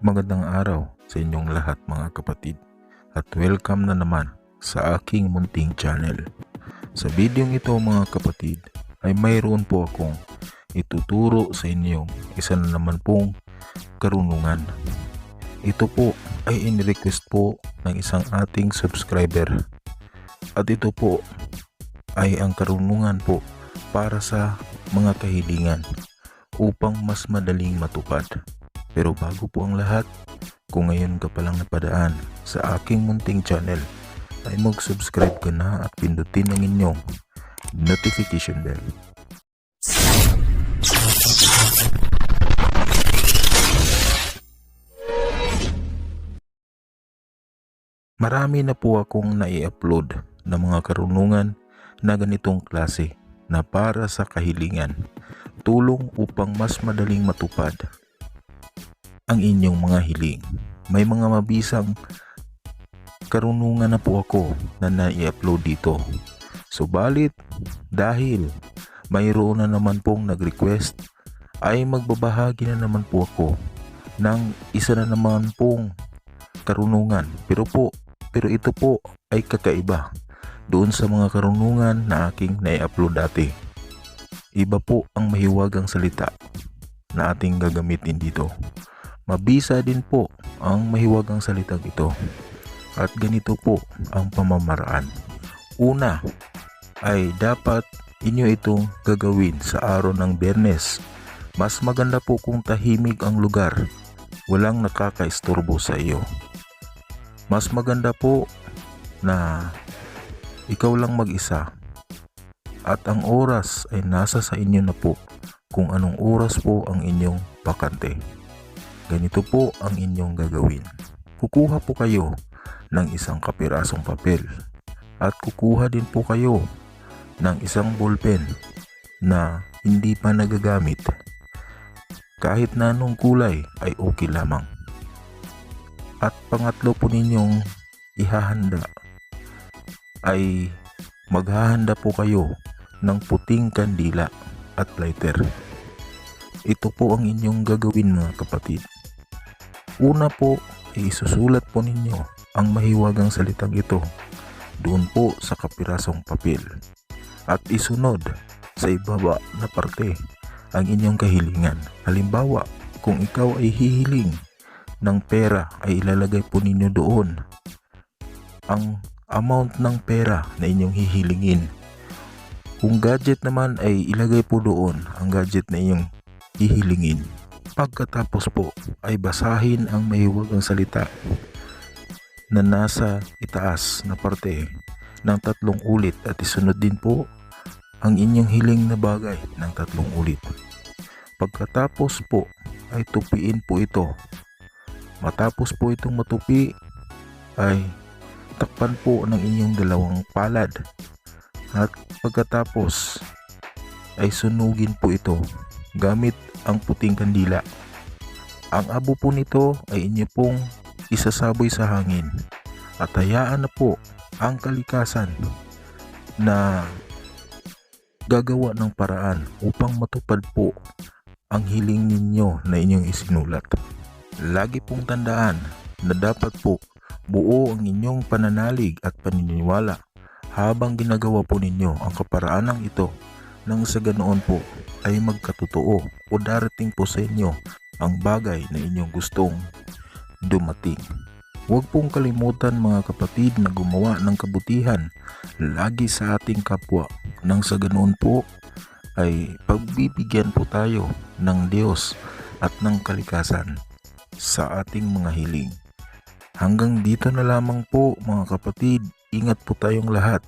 Magandang araw sa inyong lahat mga kapatid at welcome na naman sa aking munting channel. Sa bidyong ito mga kapatid ay mayroon po akong ituturo sa inyo isa na naman pong karunungan. Ito po ay in-request po ng isang ating subscriber at ito po ay ang karunungan po para sa mga kahilingan upang mas madaling matupad. Pero bago po ang lahat, kung ngayon ka palang napadaan sa aking munting channel, ay mag-subscribe ka na at pindutin ang inyong notification bell. Marami na po akong nai-upload na mga karunungan na ganitong klase na para sa kahilingan, tulong upang mas madaling matupad ang inyong mga hiling. May mga mabisang karunungan na po ako na nai-upload dito. Subalit, dahil mayroon na naman pong nag-request, ay magbabahagi na naman po ako ng isa na naman pong karunungan. Pero po, pero ito po ay kakaiba doon sa mga karunungan na aking nai-upload dati. Iba po ang mahiwagang salita na ating gagamitin dito. Mabisa din po ang mahiwagang salitang ito. At ganito po ang pamamaraan. Una ay dapat inyo itong gagawin sa araw ng Bernes. Mas maganda po kung tahimik ang lugar. Walang nakakaistorbo sa iyo. Mas maganda po na ikaw lang mag-isa at ang oras ay nasa sa inyo na po kung anong oras po ang inyong bakante. Ganito po ang inyong gagawin. Kukuha po kayo ng isang kapirasong papel at kukuha din po kayo ng isang ballpen na hindi pa nagagamit. Kahit na anong kulay ay okay lamang. At pangatlo po ninyong ihahanda ay maghahanda po kayo ng puting kandila at lighter. Ito po ang inyong gagawin mga kapatid. Una po ay isusulat po ninyo ang mahiwagang salitang ito doon po sa kapirasong papel at isunod sa ibaba na parte ang inyong kahilingan. Halimbawa, kung ikaw ay hihiling ng pera ay ilalagay po ninyo doon ang amount ng pera na inyong hihilingin. Kung gadget naman ay ilagay po doon ang gadget na inyong hihilingin. Pagkatapos po ay basahin ang mahiwagang salita na nasa itaas na parte ng tatlong ulit at isunod din po ang inyong hiling na bagay ng tatlong ulit. Pagkatapos po ay tupiin po ito. Matapos po itong matupi ay takpan po ng inyong dalawang palad at pagkatapos ay sunugin po ito gamit ang puting kandila. Ang abo po nito ay inyo pong isasaboy sa hangin at hayaan na po ang kalikasan na gagawa ng paraan upang matupad po ang hiling ninyo na inyong isinulat. Lagi pong tandaan na dapat po buo ang inyong pananalig at paniniwala habang ginagawa po ninyo ang kaparaanang ito nang sa ganoon po ay magkatotoo o darating po sa inyo ang bagay na inyong gustong dumating. Huwag pong kalimutan mga kapatid na gumawa ng kabutihan lagi sa ating kapwa nang sa ganoon po ay pagbibigyan po tayo ng Diyos at ng kalikasan sa ating mga hiling. Hanggang dito na lamang po mga kapatid. Ingat po tayong lahat.